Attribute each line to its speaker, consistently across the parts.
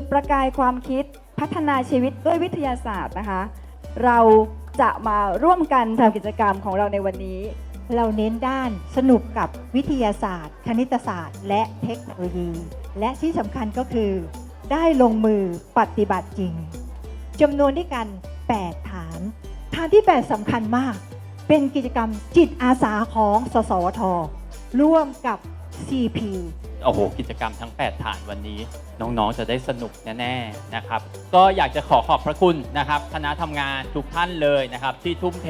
Speaker 1: จุดประกายความคิดพัฒนาชีวิตด้วยวิทยาศาสตร์นะคะ เราจะมาร่วมกันทำกิจกรรมของเราในวันนี้
Speaker 2: เราเน้นด้านสนุกกับวิทยาศาสตร์ คณิตศาสตร์ และเทคโนโลยี และที่สำคัญก็คือ ได้ลงมือปฏิบัติจริงจำนวนด้วยกัน 8 ฐาน ฐานที่ 8สำคัญมาก เป็นกิจกรรมจิตอาสาของสสวทร่วมกับ CP
Speaker 3: โอ้โหกิจกรรมทั้ง 8 ฐานวันนี้ น้องๆจะได้สนุกแน่ๆนะครับ ก็อยากจะขอขอบพระคุณนะครับคณะทำงานทุกท่านเลยนะครับ ที่ทุ่มเท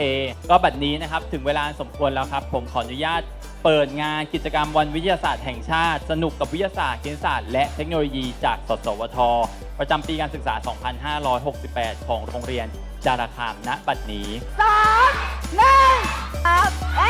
Speaker 3: ก็บัดนี้นะครับถึงเวลาสมควรแล้วครับ ผมขออนุญาตเปิดงานกิจกรรมวันวิทยาศาสตร์แห่งชาติ สนุกกับวิทยาศาสตร์คณิตศาสตร์และเทคโนโลยีจากสสวท ประจำปีการศึกษา 2568 ของโรงเรียนจาราคามณบัดนี้
Speaker 1: สองหนึ่งอัพเอ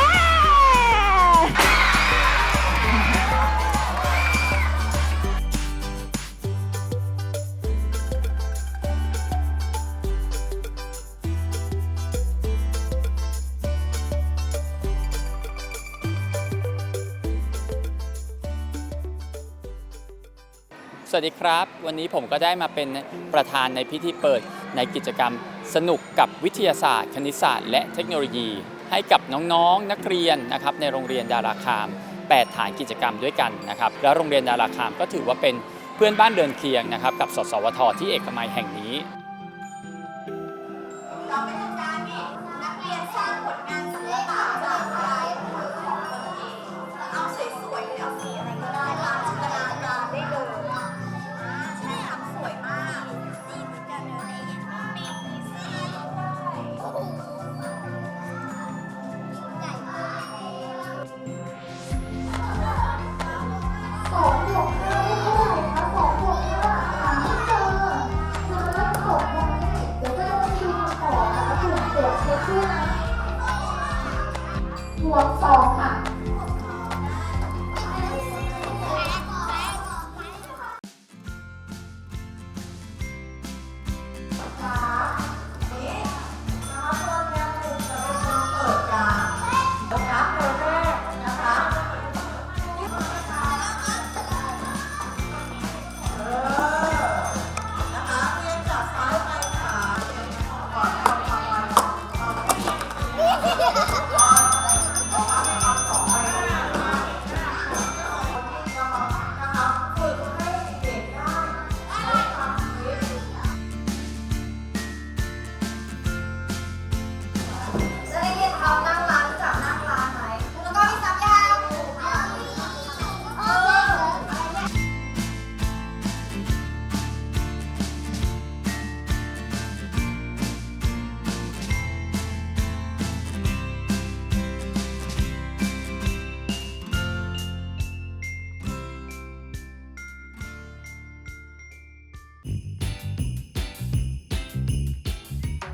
Speaker 3: สวัสดีครับ วันนี้ผมก็ได้มาเป็นประธานในพิธีเปิดในกิจกรรมสนุกกับวิทยาศาสตร์ คณิตศาสตร์ และเทคโนโลยี ให้กับน้องๆ นักเรียนนะครับในโรงเรียนดาราคาม 8 ฐานกิจกรรมด้วยกันนะครับแล้วโรงเรียนดาราคามก็ถือว่าเป็นเพื่อนบ้านเดินเคียงนะครับกับสสวทที่เอกมัยแห่งนี้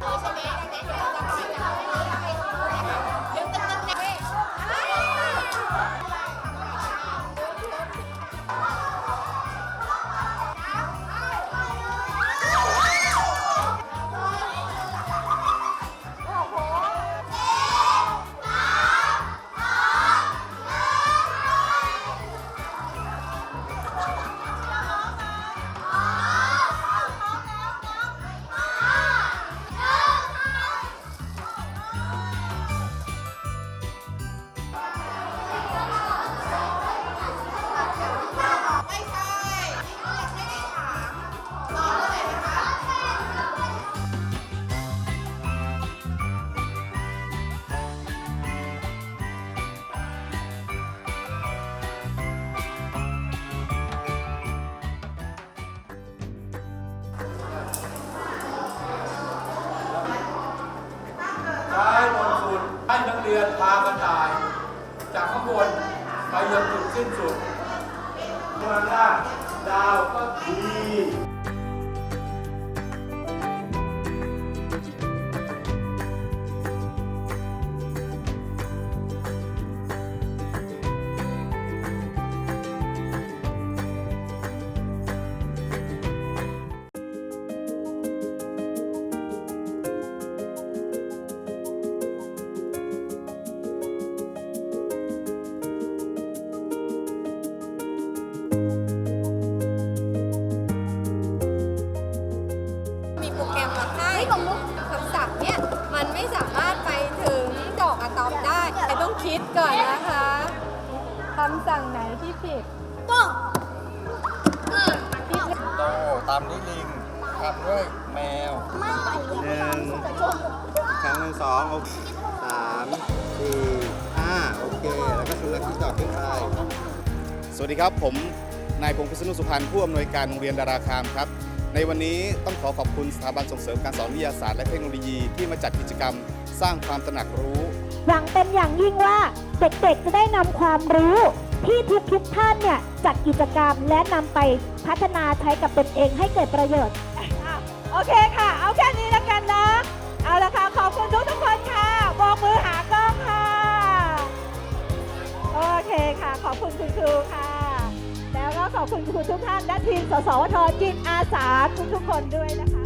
Speaker 4: ไม่ เรียน
Speaker 5: พากันถ่าย จากข้างบนไปยังจุดสิ้นสุดเมื่อหน้าดาวก็ดี
Speaker 6: ก่อนนะคะคำสั่งไหนที่ผิด
Speaker 7: โตตามด้วยลิงตามด้วยแมว
Speaker 8: หนึ่งครั้งหนึ่งสองโอเคสามสี่ห้าโอเค แล้วก็สุนัขที่จอดขึ้นไป
Speaker 7: สวัสดีครับผมนายพงศ์พิษณุสุพรรณผู้อำนวยการโรงเรียนดาราคามครับ ในวันนี้ต้องขอขอบคุณสถาบันส่งเสริมการสอนวิทยาศาสตร์และเทคโนโลยีที่มาจัดกิจกรรม สร้างความตระหนักรู้
Speaker 4: หวังเป็นอย่างยิ่งว่าเด็กๆจะได้นำความรู้ที่ทุกๆท่านเนี่ยจัดกิจกรรมและนำไปพัฒนาใช้กับตนเองให้เกิดประโยชน์
Speaker 9: โอเคค่ะ เอาแค่นี้แล้วกันนะ เอาละค่ะ ขอบคุณทุกทุกคนค่ะบอกมือหากล้องค่ะ โอเคค่ะ ขอบคุณคุณครูค่ะ แล้วก็ขอบคุณครูทุกท่านและทีมสสวทจิตอาสาทุกๆคนด้วยนะคะ